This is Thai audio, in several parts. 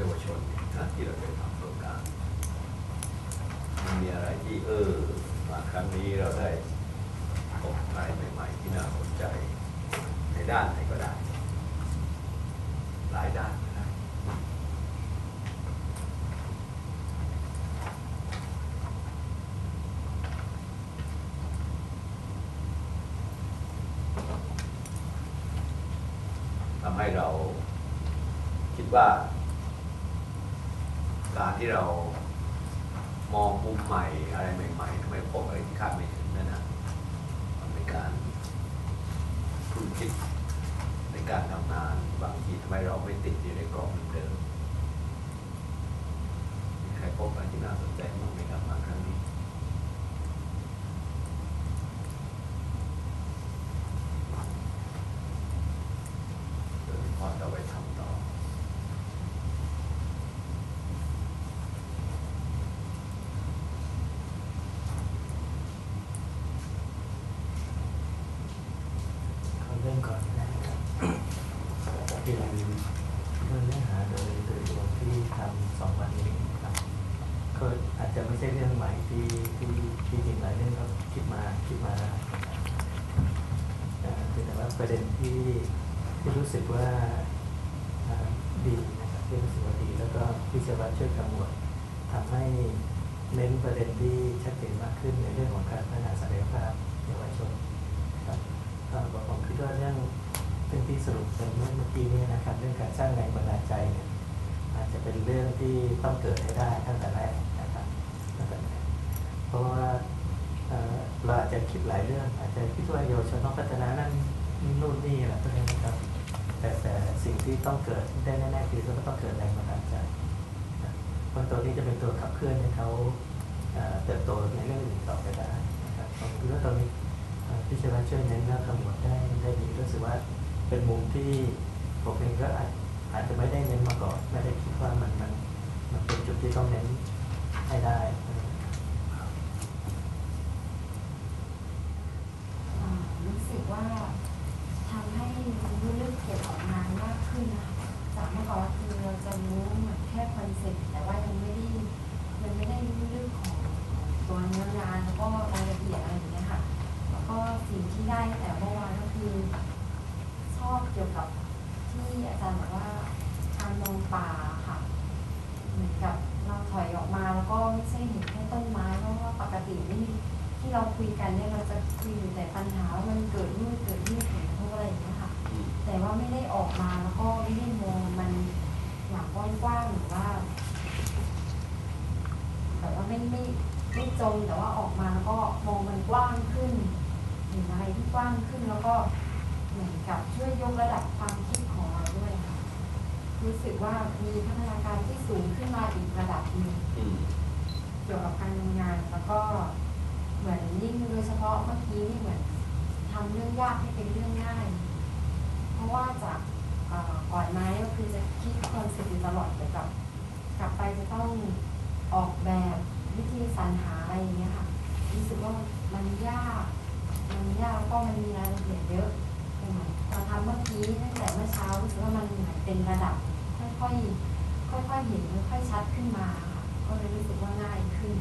ยาวชนนะที่เราได้ทำโครงการมันมีอะไรที่เออมาครั้งนี้เราได้พบอะไรใหม่ ๆ ที่น่าสนใจ ในด้านไหนก็ได้ หลายด้านก็ได้ทำให้เราคิดว่า ที่เรามองมุมใหม่อะไรใหม่ๆทำไมพบอะไรที่คาดไม่ถึงนั่นนะมันเป็นการคุณคิดในการทำงานบางทีทำไมเราไม่ติดอยู่ในกรอบเดิมมีใครพบอะไรที่น่าสนใจบ้างไหมครับมาครั้งนี้ โดยเฉพาะเราไปทำต่อ เขาเริ่มก่อนนะครับคือเรื่องเนื้อหาโดยโดยรวมที่ทำสองวันนี้นะครับก็อาจจะไม่ใช่เรื่องใหม่ที่ที่ที่จริงหลายเรื่องก็คิดมาคิดมาแล้วนะครับเอ่อแต่ว่าประเด็นที่ที่รู้สึกว่าอ่าดี นะครับที่รู้สึกว่าดีแล้วก็พิจารณาช่วยกำหนดทำให้เน้นประเด็นที่ชัดเจนมากขึ้นในเรื่องของการพัฒนาศักยภาพเยาวชนครับเอ่อผมคิดว่าเรื่องเรื่องที่สรุปไปเมื่อกี้นี้นะครับ เรื่องการสร้างแรงบันดาลใจเนี่ยอาจจะเป็นเรื่องที่ต้องเกิดให้ได้ตั้งแต่แรกนะครับตั้งแต่แรกเพราะว่าเราอาจจะคิดหลายเรื่อง อาจจะคิดว่าเยาวชนต้องพัฒนานั่นนู่นนี่แหละพวกนี้นะครับ แต่แต่สิ่งที่ต้องเกิดได้แน่ๆคือก็ต้องเกิดแรงบันดาลใจนะเพราะตัวนี้จะเป็นตัวขับเคลื่อนให้เขาเติบโตในเรื่องอื่นต่อไปได้นะครับผมคิดว่าตอนนี้พี่ชวัชช่วยเน้นและกำหนดได้ได้ดีรู้สึกว่าเป็นมุมที่ผมเองก็อาจอาจจะไม่ได้เน้นมาก่อนไม่ได้คิดว่ามันมันมันเป็นจุดที่ต้องเน้นให้ได้รู้สึกว่า ทำให้รู้เรื่องเกี่ยวกับงานมากขึ้นนะคะจากเมื่อก่อนคือเราจะรู้เหมือนแค่คอนเซ็ปต์แต่ว่ายังไม่ได้ยังไม่ได้รู้เรื่องของตัวเนื้องานแล้วก็รายละเอียดอะไรอย่างเงี้ยค่ะแล้วก็สิ่งที่ได้แต่เมื่อวานก็คือ ชอบเกี่ยวกับที่อาจารย์บอกว่าการมองป่าค่ะ เหมือนกับเราถอยออกมาแล้วก็ไม่ใช่เห็นแค่ต้นไม้เพราะว่าปกตินี่ที่เราคุยกันเนี่ยเราจะคุยอยู่แต่ปัญหาว่ามันเกิดนู่นเกิดนี่ ออกมาแล้วก็ไม่ได้มองมันอย่างกว้างๆหรือว่าแบบว่าไม่ไม่ไม่จมแต่ว่าออกมาแล้วก็มองมันกว้างขึ้นเห็นอะไรที่กว้างขึ้นแล้วก็เหมือนกับช่วยยกระดับความคิดของเราด้วยค่ะรู้สึกว่ามีพัฒนาการที่สูงขึ้นมาอีกระดับหนึ่งเกี่ยวกับการทำงานแล้วก็เหมือนยิ่งโดยเฉพาะเมื่อกี้นี่เหมือนทำเรื่องยากให้เป็นเรื่องง่าย เพราะว่าจาก ก่อนหน้าก็คือจะคิดคอนเซ็ปต์ตลอดเกี่ยวกับ กลับไปจะต้องออกแบบวิธีสรรหาอะไรอย่างเงี้ยค่ะรู้สึกว่ามันยาก มันยากแล้วก็มันมีรายละเอียดเยอะเหมือนเราทำเมื่อกี้ตั้งแต่เมื่อเช้ารู้สึกว่ามันเหมือนเป็นระดับ ค่อยๆค่อยๆเห็นค่อยๆชัดขึ้นมาค่ะก็เลยรู้สึกว่าง่ายขึ้น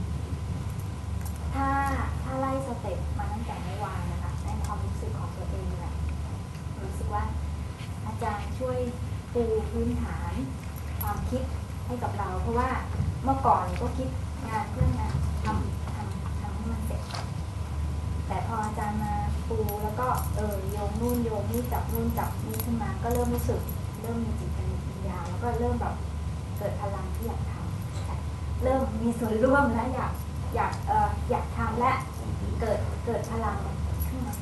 ถ้าถ้าไล่สเต็ปมาตั้งแต่เมื่อวานนะคะในความรู้สึกของตัวเองแหละรู้สึกว่า จารย์ช่วยปูพื้นฐานความคิดให้กับเรา เพราะว่าเมื่อก่อนก็คิดงานเพื่องานทำทำทำให้มันเสร็จ แต่พออาจารย์มาปูแล้วก็เออโยงนู่นโยงนี่จับนู่นจับนี่ขึ้นมา ก็เริ่มรู้สึกเริ่มมีจิตวิญญาณแล้วก็เริ่มแบบเกิดพลังที่อยากทำเริ่มมีส่วนร่วมและอยากอยากเอออยากทำและเกิดเกิดพลังขึ้นมา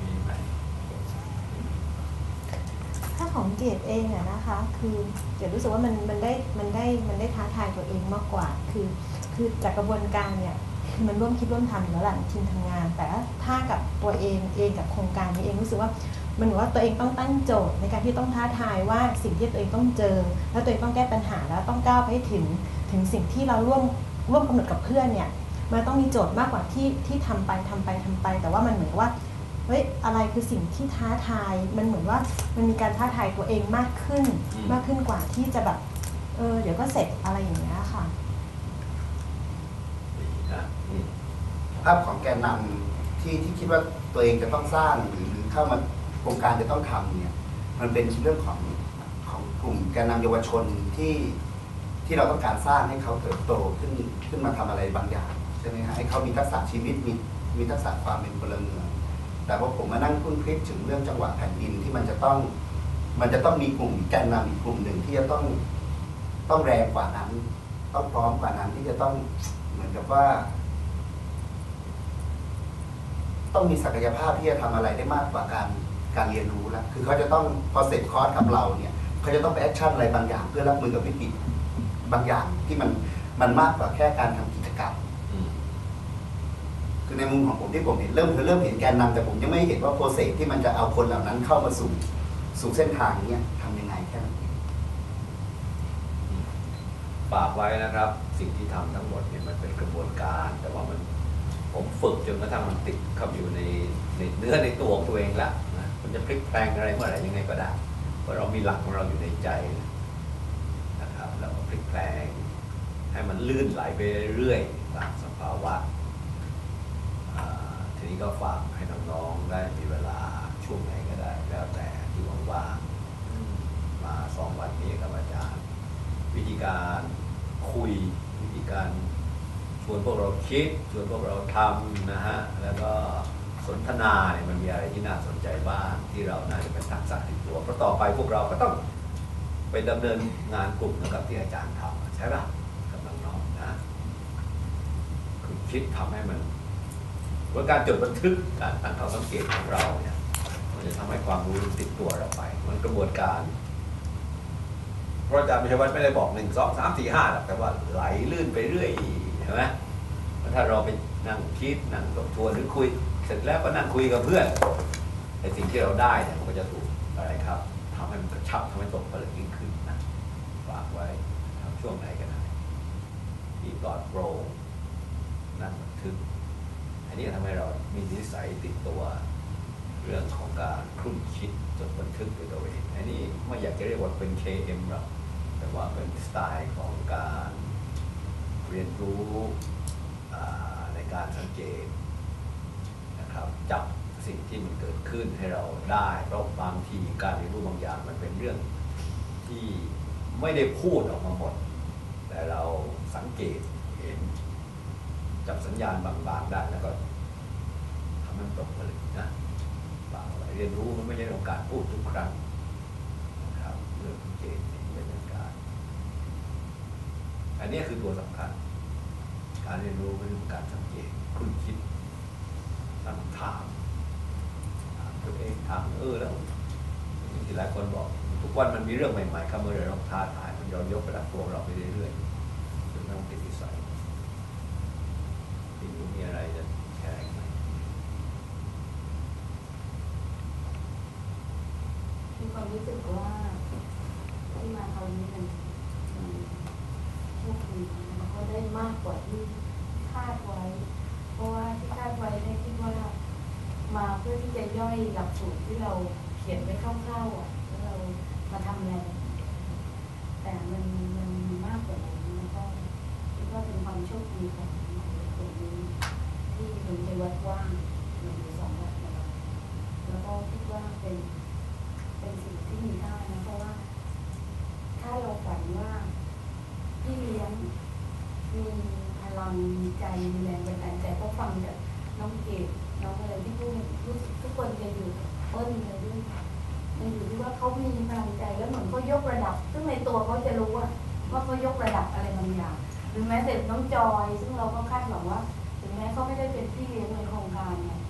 มีไหม ถ้าข ของ เกดเองอะนะคะ คือเกดรู้สึกว่ามันมันได้มันได้มันได้ท้าทายตัวเองมากกว่า คือคือจากกระบวนการเนี่ยมันร่วมคิดร่วมทำอยู่แล้วแหละทีมทำงาน แต่ถ้ากับตัวเองเองกับโครงการนี้เองรู้สึกว่ามันเหมือนว่าตัวเองต้องตั้งโจทย์ในการที่ต้องท้าทายว่าสิ่งที่ตัวเองต้องเจอ แล้วตัวเองต้องแก้ปัญหาแล้วต้องก้าวไปถึงถึงสิ่งที่เราร่วมร่วมกำหนดกับเพื่อนเนี่ยมันต้องมีโจทย์มากกว่าที่ที่ทำไปทำไปทำไป แต่ว่ามันเหมือนว่า เฮ้ยอะไรคือสิ่งที่ท้าทาย มันเหมือนว่ามันมีการท้าทายตัวเองมากขึ้นอืมมากขึ้นกว่าที่จะแบบเออเดี๋ยวก็เสร็จอะไรอย่างเงี้ยค่ะดีนะอืมภาพของแกนนำที่ที่คิดว่าตัวเองจะต้องสร้างหรือหรือเข้ามาโครงการจะต้องทำเนี่ย มันเป็นเรื่องของของกลุ่มแกนนำเยาวชนที่ที่เราต้องการสร้างให้เขาเติบโตขึ้นขึ้นมาทำอะไรบางอย่างใช่ไหมฮะให้เขามีทักษะชีวิตมีมีทักษะความเป็นพลเมือง แต่ว่าผมมานั่งคุ้นคิดถึงเรื่องจังหวะแผ่นดินที่มันจะต้อง มันจะต้องมีกลุ่มแกนนำอีกกลุ่มหนึ่งที่จะต้องต้องแรงกว่านั้น ต้องพร้อมกว่านั้นที่จะต้องเหมือนกับว่า ต้องมีศักยภาพที่จะทำอะไรได้มากกว่าการการเรียนรู้แล้วคือเขาจะต้องพอเสร็จคอร์สกับเราเนี่ยเขาจะต้องไปแอคชั่นอะไรบางอย่าง เพื่อรับมือกับวิกฤตบางอย่างที่มันมันมากกว่าแค่การทำกิจกรรม คือในมุมของผมที่ผมเห็นเริ่มคือเริ่มเห็นแกนนำแต่ผมยังไม่เห็นว่าโปรเซสที่มันจะเอาคนเหล่านั้นเข้ามาสู่สู่เส้นทางเนี้ยทำยังไงแค่นั้นเองฝากไว้นะครับ สิ่งที่ทำทั้งหมดเนี่ยมันเป็นกระบวนการ แต่ว่ามันผมฝึกจนกระทั่งมันติดเข้าอยู่ในในเนื้อในตัวของตัวเองละนะมันจะพลิกแปลงอะไรเมื่อไหร่ยังไงก็ได้เพราะเรามีหลักของเราอยู่ในใจนะครับแล้วก็พลิกแปลง ให้มันลื่นไหลไปเรื่อยๆตามสภาวะ นี้ก็ฝากให้น้องๆได้มีเวลาช่วงไหนก็ได้ แล้วแต่ที่ว่างๆมาสองวันนี้กับอาจารย์ วิธีการคุยวิธีการชวนพวกเราคิด ชวนพวกเราทำนะฮะ แล้วก็สนทนาเนี่ยมันมีอะไรที่น่าสนใจบ้างที่เราน่าจะเป็นทักษะติดตัวเพราะต่อไปพวกเราก็ต้องไปดำเนินงานกลุ่มเหมือนกับที่อาจารย์ทำใช่ป่ะกับน้องๆนะคือคิดทำให้มัน ราะการจดบันทึกการตั้งข้อสังเกตของเราเนี่ยมันจะทำให้ความรู้ติดตัวเราไปมันกระบวนการเพราะอาจารย์พิชวัตรไม่ได้บอกหนึ่งสองสามสี่ห้าหรอกแต่ว่าไหลลื่นไปเรื่อยเห็นไหมถ้าเราไปนั่งคิดนั่งทบทวนหรือคุย เสร็จแล้วก็นั่งคุยกับเพื่อนไอ้สิ่งที่เราได้เนี่ยมันก็จะถูกอะไรครับทำให้มันกระชับทำให้ตกผลึกยิ่งขึ้นนะฝากไว้ทำช่วงไหนก็ได้ที่ปลอดโปร่งนั่งบันทึก นนี้ทำให้เรามีนิสัยติดตัว เรื่องของการครุ่นคิดจดบันทึกด้วยตัวเองอันนี้ไม่อยากจะเรียกว่าเป็น KM หรอกแต่ว่าเป็นสไตล์ของการเรียนรู้ในการสังเกตนะครับจับสิ่งที่มันเกิดขึ้นให้เราได้เพราะบางทีการเรียนรู้บางอย่างมันเป็นเรื่องที่ไม่ได้พูดออกมาหมด แต่เราสังเกตเห็นจับสัญญาณบางๆได้แล้วก็ มันตกผลึกนะเปล่าอะไรเรียนรู้มันไม่ใช่เรื่องการพูดทุกครั้งนะครับเรื่องเจนเห็นบรรยากาศอันนี้คือตัวสำคัญ การเรียนรู้เป็นเรื่องการสังเกตคุณคิดตั้งถามถามตัวเองถามเออแล้วที่หลายคนบอก ทุกวันมันมีเรื่องใหม่ๆเข้ามาเลยเราท้าทายมันเรายกระดับตัวเราไปเรื่อยๆจนต้องเป็นนิสัยที่รู้มีอะไรจะแชร์อีกไหม มี ความรู้สึกว่าที่มาคราวนี้มันโชคดีมันก็ได้มากกว่าที่คาดไว้ เพราะว่าที่คาดไว้ได้คิดว่ามาเพื่อที่จะย่อยหลักสูตรที่เราเขียนไว้คร่าวๆอะแล้วเรามาทำอะไรแต่มันมันมีมากกว่านั้นแล้วก็คิดว่าเป็นความโชคดีของคนนี้ที่เป็นในวัดว่างหนึ่งสองวัดแล้วแล้วก็คิดว่าเป็น สิ่งที่มีค่านะเพราะว่า ถ้าเราฝันว่าพี่เลี้ยงมีพลังมีใจมีแรงบันดาลใจเพราะฟังจากน้องเกดน้องอะไรที่พูดรู้สึกทุกคนจะอยู่กับเปิ้ลเลยด้วยมันอยู่ที่ว่าเขามีพลังใจแล้วเหมือนเขายกระดับ ซึ่งในตัวเขาจะรู้ว่าว่าเขายกระดับอะไรบางอย่างหรือแม้แต่น้องจอย ซึ่งเราก็คาดหวังว่าถึงแม้เขาไม่ได้เป็นพี่เลี้ยงในโครงการเนี่ย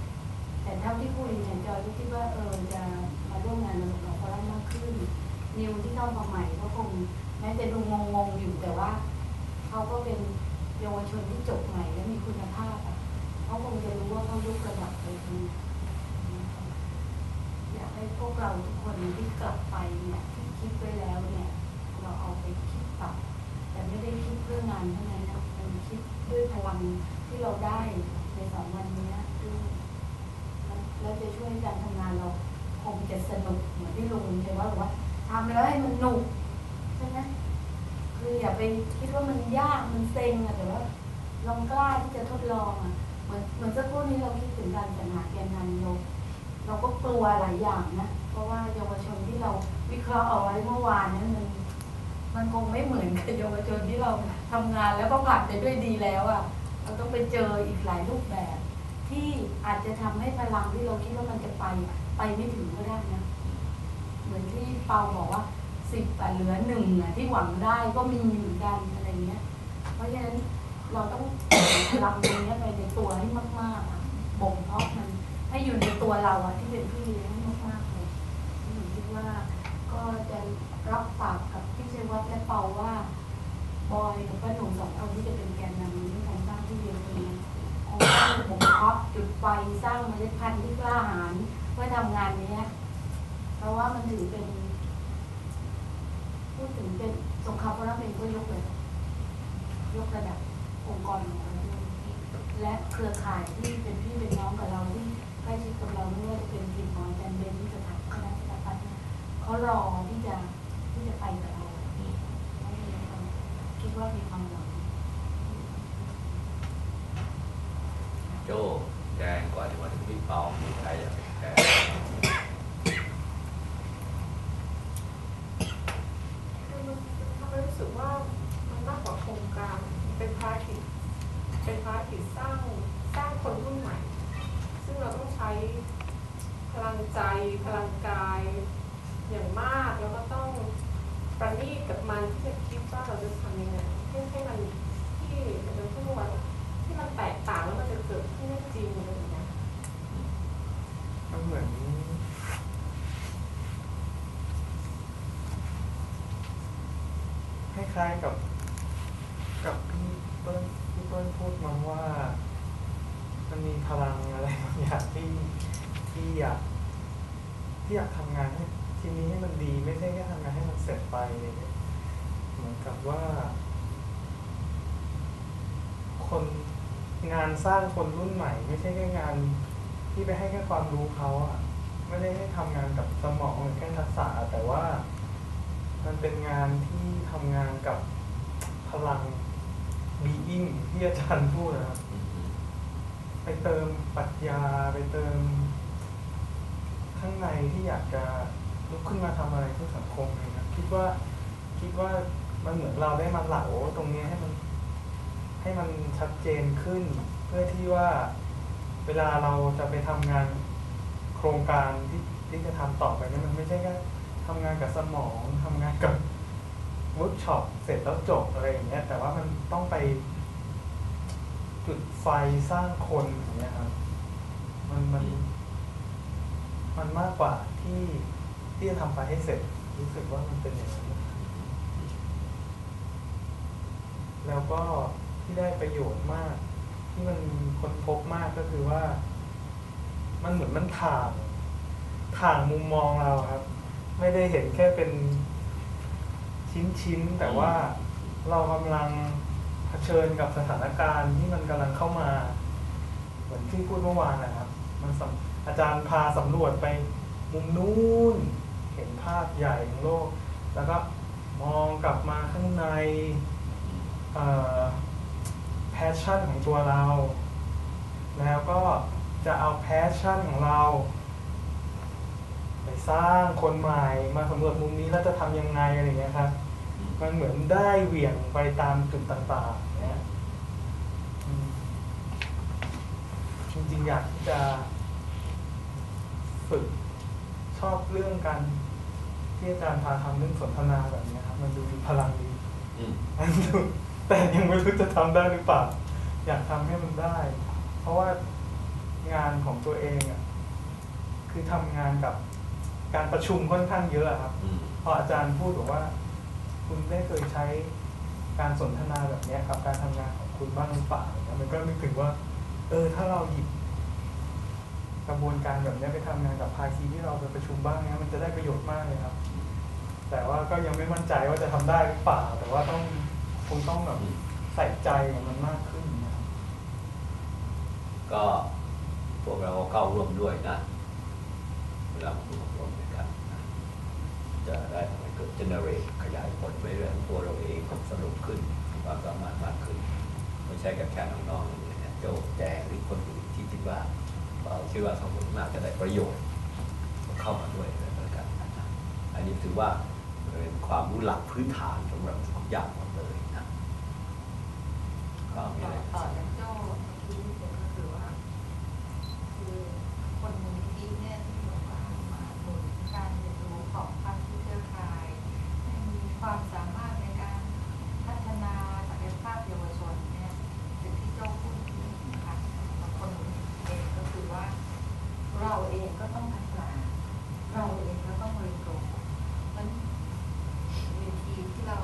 แต่เท่าที่คุยเนี่ยจอยก็คิดว่าเออจะมาร่วมงานกับ เรามากขึ้นเข้ามาใหม่ก็คงแม้จะดูงงๆอยู่แต่ว่าเขาก็เป็นเยาวชนที่จบใหม่และมีคุณภาพอะเขาคงจะรู้ว่าเขายุกระดับไปตรงไหนอยากให้พวกเราทุกคนที่กลับไปเนี่ยที่คิดไว้แล้วเนี่ย เราเอาไปคิดปรับแต่ไม่ได้คิดเพื่องานเท่านั้นนะมันคิดด้วยพลังที่เราได้ในสองวันนี้ด้วยแล้วจะช่วยให้การทำงานเรา คงจะสนุกเหมือนที่ลุงเคยว่าบอกว่าทำแล้วให้มันหนุกใช่ไหมคืออย่าไปคิดว่ามันยากมันเซ็งอะแต่ว่าลองกล้าที่จะทดลองอะเหมือนเหมือนสักครู่นี้เราคิดถึงการสรรหาแกนนำเราเราก็กลัวหลายอย่างนะเพราะว่าเยาวชนที่เราวิเคราะห์เอาไว้เมื่อวานนั้นมันมันคงไม่เหมือนกับเยาวชนที่เราทำงานแล้วก็ผ่านไปด้วยดีแล้วอะ่ะเราต้องไปเจออีกหลายรูปแบบ ที่อาจจะทำให้พลังที่เราคิดว่ามันจะไป ไปไม่ถึงก็ได้นะ เหมือนที่เปาบอกว่าสิบแต่เหลือหนึ่งอะที่หวังได้ก็มีเหมือนกันอะไรเงี้ย เพราะฉะนั้นเราต้องพลังตรงเนี้ยไปในตัวให้มากๆอะบ่มเพาะมันให้อยู่ในตัวเราอะที่เป็นพี่เลี้ยงให้มากๆเลยหนูคิดว่าก็จะรับปากกับพี่ชัยวัฒน์และเปาว่าบอยกับป้าหนุ่มสองคนที่จะเป็นแกนนำในการสร้างที่เรียนตรงนี้คงต้องบ่มเพาะจุดไฟสร้างเมล็ดพันธุ์ที่กล้าหาญ เพื่อทำงานนี้เพราะว่ามันถือเป็น พูดถึงเป็นสงครามพระเป็นก็ยกเลยยกระดับองค์กรของเราด้วยและเครือข่ายที่เป็นพี่เป็นน้องกับเราที่ใกล้ชิดกับเราไม่ว่าจะเป็นทีมของอาจารย์เบนที่สถาคณะสถาปัตย์เขารอที่จะที่จะไปกับเราพี่คิดว่ามีความหวังโจ้แจงก่อนที่มาถึงพี่เปามีใครอยากเป็นแจง คือมันทำให้รู้สึกว่ามันมากกว่าโครงการเป็นภารกิจเป็นภารกิจสร้างสร้างคนรุ่นใหม่ ซึ่งเราต้องใช้พลั งใจพลังกายอย่างมากแล้วก็ต้องประณีตกับมันที่จะคิดว่าเราจะทำยังไงให้ให้มันที่มันจะพูดว่าที่มันแตกต่างแล้วมันจะเกิดขึ้นได้จริงอะไรอย่างเงี้ยมันเหมือนคล้ายๆกับ กับพี่เปิ้ลพี่เปิ้ลพูดมาว่า มันมีพลังอะไรบางอย่างที่ที่อยาก ที่อยากทำงานให้ทีนี้ให้มันดีไม่ใช่แค่ทำงานให้มันเสร็จไปเนี่ยเหมือนกับว่า คนงานสร้างคนรุ่นใหม่ ไม่ใช่แค่งานที่ไปให้แค่ความรู้เขาอะไม่ได้ให้ทำงานกับสมองหรือแค่ทักษะแต่ว่า มันเป็นงานที่ทำงานกับพลัง being ที่อาจารย์พูดนะครับไปเติมปรัชญาไปเติม ข้างในที่อยากจะลุกขึ้นมาทำอะไรเพื่อสังคมเลยนะคิดว่าคิดว่ามันเหมือนเราได้มาเหลาตรงนี้ให้มัน ให้มันชัดเจนขึ้น เพื่อที่ว่าเวลาเราจะไปทำงานโครงการที่ที่จะทำต่อไปเนี่ยมันไม่ใช่แค่ทำงานกับสมองทำงานกับเวิร์กช็อปเสร็จแล้วจบอะไรอย่างเงี้ยแต่ว่ามันต้องไปจุดไฟสร้างคนอย่างเงี้ยครับ มันมัน มันมากกว่าที่ที่จะทำไปให้เสร็จรู้สึกว่ามันเป็นอย่างนั้นแล้วก็ที่ได้ประโยชน์มาก ที่มันค้นพบมากก็คือว่า มันเหมือนมันถ่างถ่างมุมมองเราครับ ไม่ได้เห็นแค่เป็นชิ้นๆแต่ว่าเรากำลังเผชิญกับสถานการณ์ที่มันกำลังเข้ามา เหมือนที่พูดเมื่อวานนะครับ มันสำ อาจารย์พาสำรวจไปมุมนู้นเห็นภาพใหญ่ของโลก แล้วก็มองกลับมาข้างในแพชชั่นของตัวเรา แล้วก็จะเอาแพชชั่นของเรา ไปสร้างคนใหม่มาสำรวจมุมนี้แล้วจะทำยังไงอะไรอย่างเงี้ยครับมันเหมือนได้เหวี่ยงไปตามจุดต่างๆเนี่ยจริงๆอยากที่จะ ฝึกชอบเรื่องการที่อาจารย์พาทำเรื่องสนทนาแบบเนี้ยครับ มันดูมีพลังดีอืมมันดูแต่ยังไม่รู้จะทำได้หรือเปล่า อยากทำให้มันได้ เพราะว่างานของตัวเองอะคือทำงานกับการประชุมค่อนข้างเยอะครับอืมพออาจารย์พูดบอกว่า คุณได้เคยใช้การสนทนาแบบเนี้ยกับ การทำงานของคุณบ้างหรือเปล่าเนี่ยมันก็นึกถึงว่า เออ ถ้าเราหยิบ กระบวนการแบบนี้ไปทำงานกับภาคีที่เราไปประชุมบ้างเนี้ยมันจะได้ประโยชน์มากเลยครับ แต่ว่าก็ยังไม่มั่นใจว่าจะทำได้หรือเปล่า แต่ว่าต้องคงต้องแบบใส่ใจกับมันมากขึ้นนะครับก็พวกเราเข้าร่วมด้วยนะเวลามาร่วมร่วมกันจะได้ทำให้เกิด generate ขยายผลไปเรื่องตัวเราเองสนุกขึ้นความสามารถมากขึ้น ไม่ใช่กับแค่น้องๆอย่างเงี้ยโจแจงหรือคนอื่นที่คิดว่า คิดว่าสองคนน่าจะได้ประโยชน์ก็เข้ามาด้วยแล้วกันนะอันนี้ถือว่าเป็นความรู้หลักพื้นฐานสำหรับทุกอย่างหมดเลยนะก็มีต่อะอไรต่อจากโจ้เมื่อกี้นิดนึงก็คือว่าคือคนมูลนิธิเนี่ยที่บอกว่ามาหนุนการเรียนรู้ของภาคีเครือข่ายให้มีความสามารถในการพัฒนาศักยภาพเยาวชนเนี่ยสิ่งที่โจ้พูดถึงนะคะสำหรับคนมูลนิธิเองก็คือว่า เราเองก็ต้องพัฒนา เราเองก็ต้องเรียนรู้มันเวทีที่เรา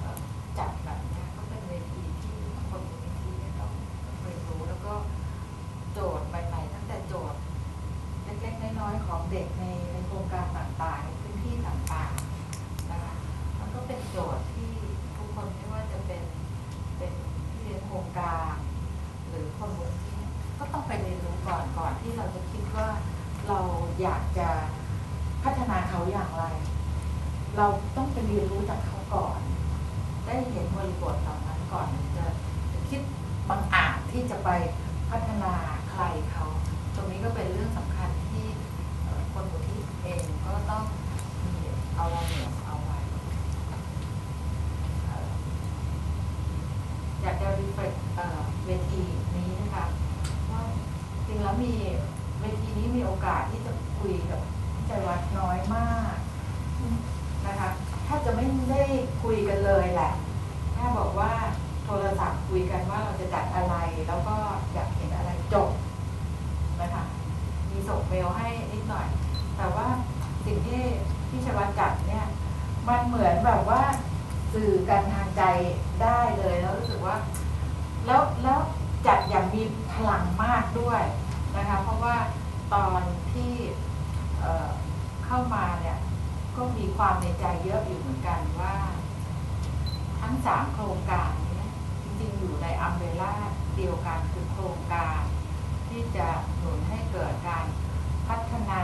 เอ่อจัดแบบเนี้ยก็เป็นเวทีที่คนมูลนิธิเนี่ยต้องเรียนรู้แล้วก็โจทย์ใหม่ๆตั้งแต่โจทย์เล็กๆน้อยๆของเด็กในในโครงการต่างๆในพื้นที่ต่างๆนะคะมันก็เป็นโจทย์ที่ทุกคนไม่ว่าจะเป็นเป็นที่เรียนโครงการ หรือคนมูลนิธิเนี่ยก็ต้องไปเรียนรู้ก่อนก่อนที่เราจะคิดว่าเราอยากจะพัฒนาเขาอย่างไร เราต้องไปเรียนรู้จากเขาก่อน ได้เห็นบริบทเหล่านั้นก่อนจะจะคิดบางอาจที่จะไปพัฒนาใครเขา ตรงนี้ก็เป็นเรื่องสำคัญที่เอ่อคนมูลที่เองก็ต้องมีเอาเราเหนียวเอาไว้เอ่ออยากจะรีเฟรชเวทีนี้นะคะว่าจริงแล้วมีเวทีนี้มีโอกาสที่จะคุยกับพี่ใจวัดน้อยมาก นะคะถ้าจะไม่ได้คุยกันเลยแหละแค่ บอกว่าโทรศัพท์คุยกันว่าเราจะจัดอะไร แล้วก็อยากเห็นอะไรจบนะคะมีส่งเมลให้นิดหน่อย แต่ว่าสิ่งที่พี่ชวัตจัดเนี่ย มันเหมือนแบบว่าสื่อกันทางใจได้เลยแล้วรู้สึกว่า แล้วแล้วจัดอย่างมีพลังมากด้วยนะคะ เพราะว่าตอนที่เเข้ามาเนี่ยก็มีความในใจเยอะอยู่เหมือนกันว่า ทั้งสามโครงการนี้จริงๆอยู่ในอัมเบร่าเดียวกันคือโครงการ ที่จะหนุนให้เกิดการพัฒนา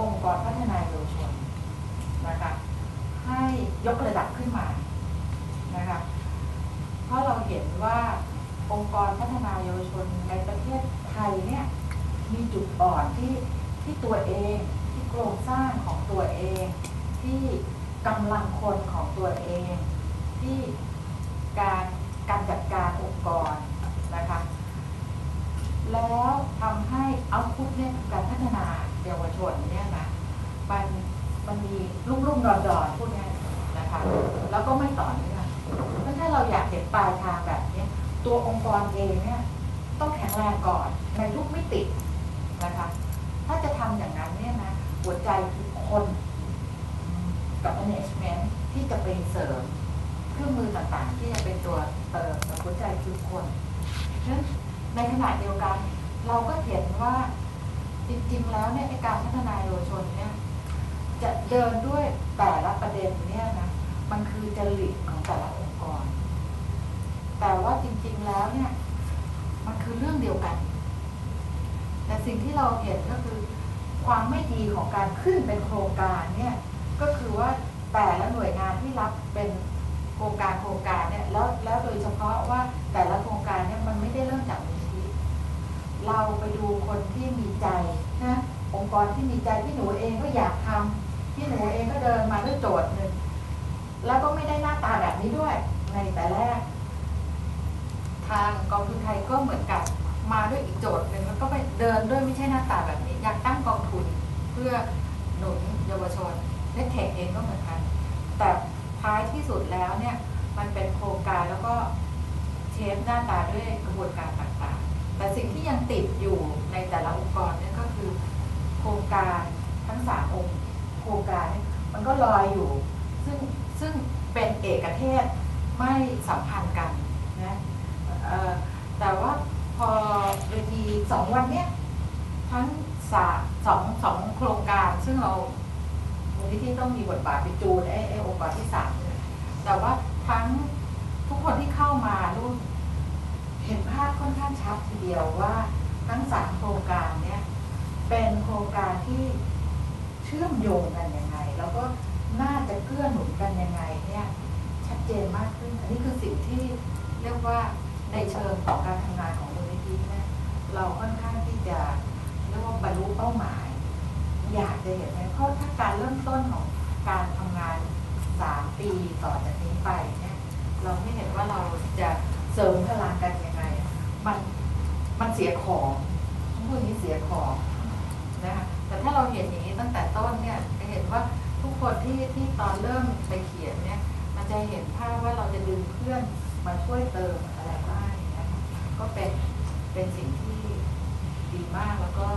องค์กรพัฒนาเยาวชนนะคะให้ยกระดับขึ้นมานะคะเพราะเราเห็นว่าองค์กรพัฒนาเยาวชนในประเทศไทยเนี่ยมีจุดอ่อนที่ที่ตัวเองที่โครงสร้างของตัวเอง ที่กำลังคนของตัวเอง ที่การการจัดการองค์กรนะคะ แล้วทำให้เอาพุทเนี่ยการพัฒนาเยาวชนเนี่ยนะมันมันมีรุ่มรุ่มดอนดอนพูดง่ายนะคะ แล้วก็ไม่ต่อเนื่องเพราะถ้าเราอยากเห็นปลายทางแบบนี้ตัวองค์กรเองเนี่ยต้องแข็งแรงก่อนในทุกมิตินะคะ ถ้าจะทำอย่างนั้นเนี่ยนะหัวใจคือคนกับ management ที่จะไปเสริม เครื่องมือต่างๆ ที่จะเป็นตัวเติมหัวใจคือคนเพราะฉะนั้นในขณะเดียวกัน เราก็เห็นว่าจริงๆแล้วเนี่ยการพัฒนาเยาวชนเนี่ยจะเดินด้วยแต่ละประเด็นเนี่ยนะมันคือจริตของแต่ละองค์กร แต่ว่าจริงๆแล้วเนี่ยมันคือเรื่องเดียวกัน แต่สิ่งที่เราเห็นก็คือความไม่ดีของการขึ้นเป็นโครงการเนี่ยก็คือว่าแต่ละหน่วยงานที่รับเป็น โครงการโครงการเนี่ยแล้วแล้วโดยเฉพาะว่าแต่ละโครงการเนี่ยมันไม่ได้เริ่มจากมูลนิธิเราไปดูคนที่มีใจนะองค์กรที่มีใจที่หนูเองก็อยากทำที่หนูเองก็เดินมาด้วยโจทย์หนึ่งแล้วก็ไม่ได้หน้าตาแบบนี้ด้วยในแต่แรก ทางกองทุนไทยก็เหมือนกันมาด้วยอีกโจทย์หนึ่งแล้วก็ไปเดินด้วยไม่ใช่หน้าตาแบบนี้ อยากตั้งกองทุนเพื่อหนุนเยาวชนและเทคเองก็เหมือนกันแต่ ท้ายที่สุดแล้วเนี่ยมันเป็นโครงการแล้วก็เชฟหน้าตาด้วยกระบวนการต่างๆ แต่สิ่งที่ยังติดอยู่ในแต่ละองค์กรเนี่ยก็คือโครงการทั้งสามองค์โครงการเนี่ยมันก็ลอยอยู่ ซึ่งซึ่งเป็นเอกเทศไม่สัมพันธ์กันนะแต่ว่าพอเวทีสองวันเนี้ยทั้งสองสองโครงการซึ่งเรา มูลนิธิต้องมีบทบาทไปจูนไอ้ไอ้องค์กรที่สามแต่ว่าทั้งทุกคนที่เข้ามาร่วมเห็นภาพค่อนข้างชัดทีเดียวว่าทั้งสามโครงการเนี่ยเป็นโครงการที่เชื่อมโยงกันยังไง แล้วก็น่าจะเกื้อหนุนกันยังไงเนี่ยชัดเจนมากขึ้น อันนี้คือสิ่งที่เรียกว่าในเชิงของการทำงานของมูลนิธิเนี่ยเราค่อนข้างที่จะเรียกว่าบรรลุเป้าหมาย อยากจะเห็นไหมเพราะถ้าการเริ่มต้นของการทำงานสามปีต่อจากนี้ไปเนี่ยเราไม่เห็นว่าเราจะเสริมพลังกันยังไง มันมันเสียของทั้งพวกนี้เสียของนะคะแต่ถ้าเราเห็นอย่างนี้ตั้งแต่ต้นเนี่ยจะเห็นว่าทุกคนที่ที่ตอนเริ่มไปเขียนเนี่ย มันจะเห็นภาพว่าเราจะดึงเพื่อนมาช่วยเติมอะไรบ้างนะคะก็เป็นเป็นสิ่งที่ดีมากแล้วก็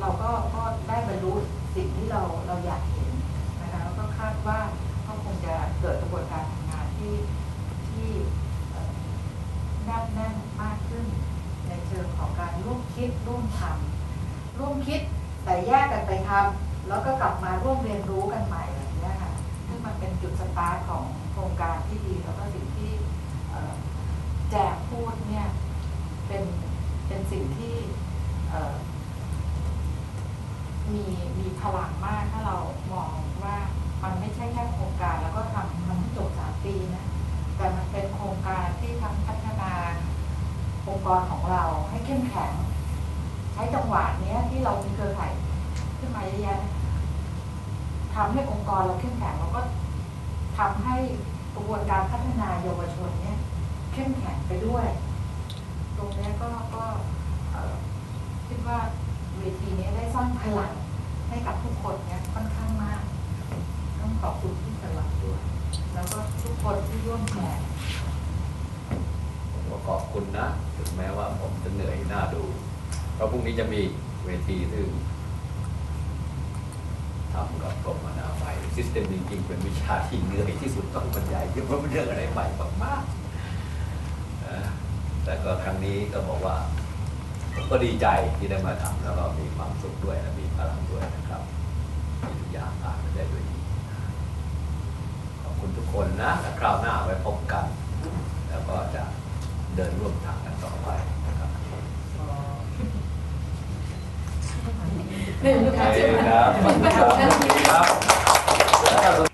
เราก็ก็ได้บรรลุสิ่งที่เราเราอยากเห็นนะคะแล้วก็คาดว่าก็คงจะเกิดกระบวนการทำงานที่ที่แนบแน่นมากขึ้น ในเชิงของการร่วมคิดร่วมทำร่วมคิดแต่แยกกันไปทำแล้วก็กลับมาร่วมเรียนรู้กันใหม่อะไรอย่างเงี้ยค่ะซึ่งมันเป็นจุดสตาร์ทของโครงการที่ดีแล้วก็สิ่งที่แจกพูดเนี่ยเป็นเป็นสิ่งที่ มีมีพลังมากถ้าเรามองว่ามันไม่ใช่แค่โครงการ แล้วก็ทำทำให้จบสามปีนะแต่มันเป็นโครงการที่ทำพัฒนาองค์กรของเราให้เข้มแข็ง ใช้จังหวะเนี้ยที่เรามีเครือข่ายขึ้นมาเยอะแยะทำให้องค์กรเราเข้มแข็งแล้วก็ทำให้กระบวนการพัฒนาเยาวชนเนี่ยเข้มแข็งไปด้วย ตรงนี้ก็ก็คิดว่าเวทีนี้ได้สร้างพลัง ให้กับทุกคนเนี่ยค่อนข้างมาก ต้องขอบคุณที่สลับด้วย แล้วก็ทุกคนที่ร่วมแชร์ผมก็ขอบคุณนะ ถึงแม้ว่าผมจะเหนื่อยหน้าดูเพราะพรุ่งนี้จะมีเวทีซึ่งทำกับกรมอนามัยซิสเต็มจริงๆเป็นวิชาที่เหนื่อยที่สุดต้องบรรยายเยอะเพราะมันเรื่องอะไรใหม่มากๆแต่ก็ครั้งนี้ก็บอกว่า ก็ดีใจที่ได้มาทำแล้วก็มีความสุขด้วยและมีพลังด้วยนะครับมีทุกอย่างผ่านไปได้ด้วยดีขอบคุณทุกคนนะและคราวหน้าไว้พบกัน แล้วก็จะเดินร่วมทางกันต่อไปนะครับหนึ่งโอเคครับขอบคุณครับสวัสดีครับ